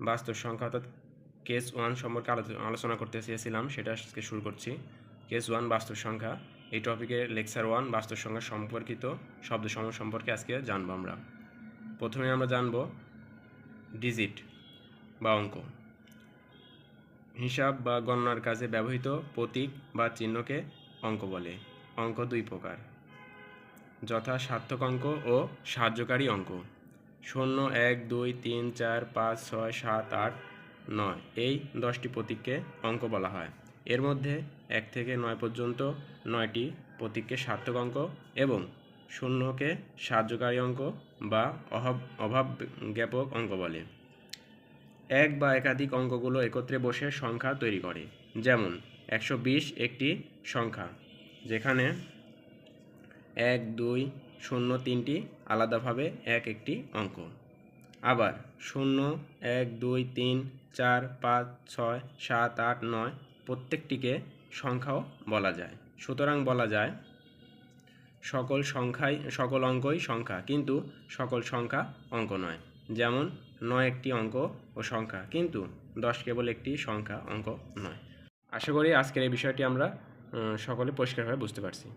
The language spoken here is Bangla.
বাস্তব সংখ্যা অর্থাৎ কেস ওয়ান সম্পর্কে আলোচনা করতে চেয়েছিলাম, সেটা আজকে শুরু করছি। কেস ওয়ান বাস্তব সংখ্যা, এই টপিকে লেকচার ওয়ান বাস্তব সংখ্যা সম্পর্কিত শব্দসমূহ সম্পর্কে আজকে জানব আমরা। প্রথমে আমরা জানব ডিজিট বা অঙ্ক। হিসাব বা গণনার কাজে ব্যবহৃত প্রতীক বা চিহ্নকে অঙ্ক বলে। অঙ্ক দুই প্রকার। যথা সার্থক অঙ্ক ও সাহায্যকারী অঙ্ক। শূন্য এক দুই তিন চার পাঁচ ছয় সাত আট নয়। এই দশটি প্রতীককে অঙ্ক বলা হয়। এর মধ্যে এক থেকে নয় পর্যন্ত নয়টি প্রতীককে সার্থক অঙ্ক এবং শূন্যকে সাহায্যকারী অঙ্ক বা অভাব অভাব জ্ঞাপক অঙ্ক বলে। এক বা একাধিক অঙ্কগুলো একত্রে বসে সংখ্যা তৈরি করে। যেমন, একশো বিশ একটি সংখ্যা, যেখানে এক, দুই, শূন্য তিনটি আলাদাভাবে এক একটি অঙ্ক। আবার শূন্য, এক, দুই, তিন, চার, পাঁচ, ছয়, সাত, আট, নয় প্রত্যেকটিকে সংখ্যাও বলা যায়। সুতরাং বলা যায় সকল সংখ্যাই, সকল অঙ্কই সংখ্যা, কিন্তু সকল সংখ্যা অঙ্ক নয়। যেমন নয় একটি অঙ্ক ও সংখ্যা, কিন্তু দশ কেবল একটি সংখ্যা, অঙ্ক নয়। আশা করি আজকের এই বিষয়টি আমরা সকলে পরিষ্কারভাবে বুঝতে পারছি।